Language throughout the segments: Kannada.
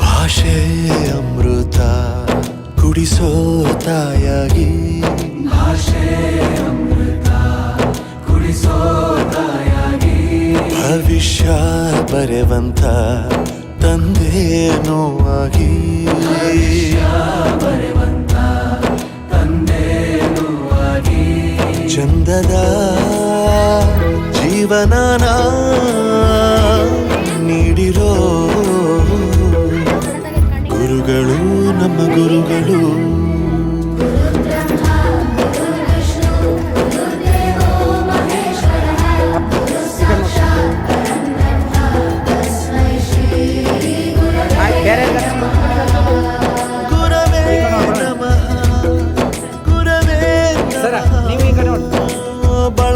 ಭಾಷೆ ಅಮೃತ ಕುಡಿಸೋ ತಾಯಾಗಿ. ಭವಿಷ್ಯ ಬರೆವಂತ ತಂದೇನೋ ಆಗಿ ಚಂದದ ಜೀವನನ ನೀಡಿರೋ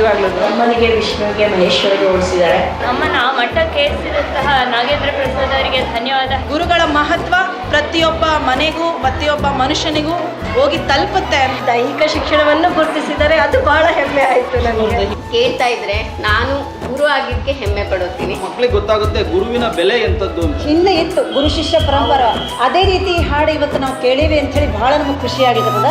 ನಿಜವಾಗ್ಲೂ ಅಮ್ಮನಿಗೆ ವಿಷ್ಣುವಿಗೆ ಮಹೇಶ್ವರಿಗೆ ಓಡಿಸಿದ್ದಾರೆ ನಮ್ಮನ್ನ ಮಠಕ್ಕೆ ಏರಿಸಿದಂತಹ ನಾಗೇಂದ್ರ ಪ್ರಸಾದ್ ಅವರಿಗೆ ಧನ್ಯವಾದ. ಗುರುಗಳ ಮಹತ್ವ ಪ್ರತಿಯೊಬ್ಬ ಮನೆಗೂ ಪ್ರತಿಯೊಬ್ಬ ಮನುಷ್ಯನಿಗೂ ಹೋಗಿ ತಲುಪುತ್ತೆ ಅಂತ. ದೈಹಿಕ ಶಿಕ್ಷಣವನ್ನು ಗುರುತಿಸಿದರೆ ಅದು ಬಹಳ ಹೆಮ್ಮೆ ಆಯ್ತು ನನಗೆ. ಕೇಳ್ತಾ ಇದ್ರೆ ನಾನು ಗುರು ಆಗಿದ್ದಕ್ಕೆ ಹೆಮ್ಮೆ ಪಡುತ್ತೀನಿ. ಮಕ್ಕಳಿಗೆ ಗೊತ್ತಾಗುತ್ತೆ ಗುರುವಿನ ಬೆಲೆ ಎಂಥದ್ದು ಹಿಂದೆ ಇತ್ತು ಗುರು ಶಿಷ್ಯ ಪರಂಪರ. ಅದೇ ರೀತಿ ಹಾಡು ಇವತ್ತು ನಾವು ಕೇಳಿವಿ ಅಂತ ಹೇಳಿ ಬಹಳ ನಮಗೆ ಖುಷಿಯಾಗಿರ್ತದ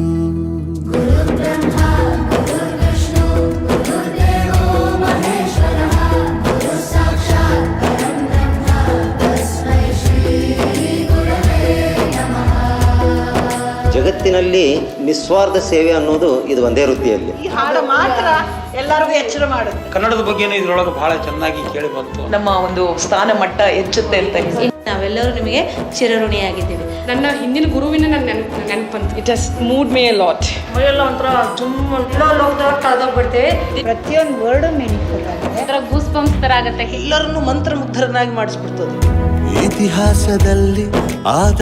ಜಗತ್ತಿನಲ್ಲಿ ನಿಸ್ವಾರ್ಥ ಸೇವೆ ಅನ್ನೋದು ಇದು ಒಂದೇ ವೃತ್ತಿಯಲ್ಲಿ. ಈ ಹಾಡು ಮಾತ್ರ ಎಲ್ಲರಿಗೂ ಎಚ್ಚರ ಮಾಡುತ್ತೆ. ಕನ್ನಡದ ಬಗ್ಗೆನೂ ಇದ್ರೊಳಗೆ ಬಹಳ ಚೆನ್ನಾಗಿ ಕೇಳಿ ಬಂತು. ನಮ್ಮ ಒಂದು ಸ್ಥಾನ ಮಟ್ಟ ಹೆಚ್ಚುತ್ತೆ ಅಂತ ನಾವೆಲ್ಲರೂ ನಿಮಗೆ ಚಿರಋಣಿಯಾಗಿದ್ದೀವಿ. ನನ್ನ ಹಿಂದಿನ ಗುರುವಿನ ನನ್ನ ನೆನಪು ನೆನಪಂತ. It has moved me lot ಮೈಯೆಲ್ಲ ಒಂಥರ ತುಂಬ ಎಲ್ಲೋ ಲೋಕದೊಳಗೆ ಕಳೆದೋಗ್ಬಿಡ್ತೇವೆ. ಪ್ರತಿಯೊಂದು ವರ್ಡು ಮೀನಿಂಗ್ಫುಲ್ ಆಗುತ್ತೆ ಒಂಥರ ಗೂಸ್ ಬಂಪ್ಸ್ ತರ ಆಗತ್ತೆ. ಎಲ್ಲರನ್ನು ಮಂತ್ರಮುಗ್ಧರನ್ನಾಗಿ ಮಾಡಿಸ್ಬಿಡ್ತದೆ. ಇತಿಹಾಸದಲ್ಲಿ ಆದ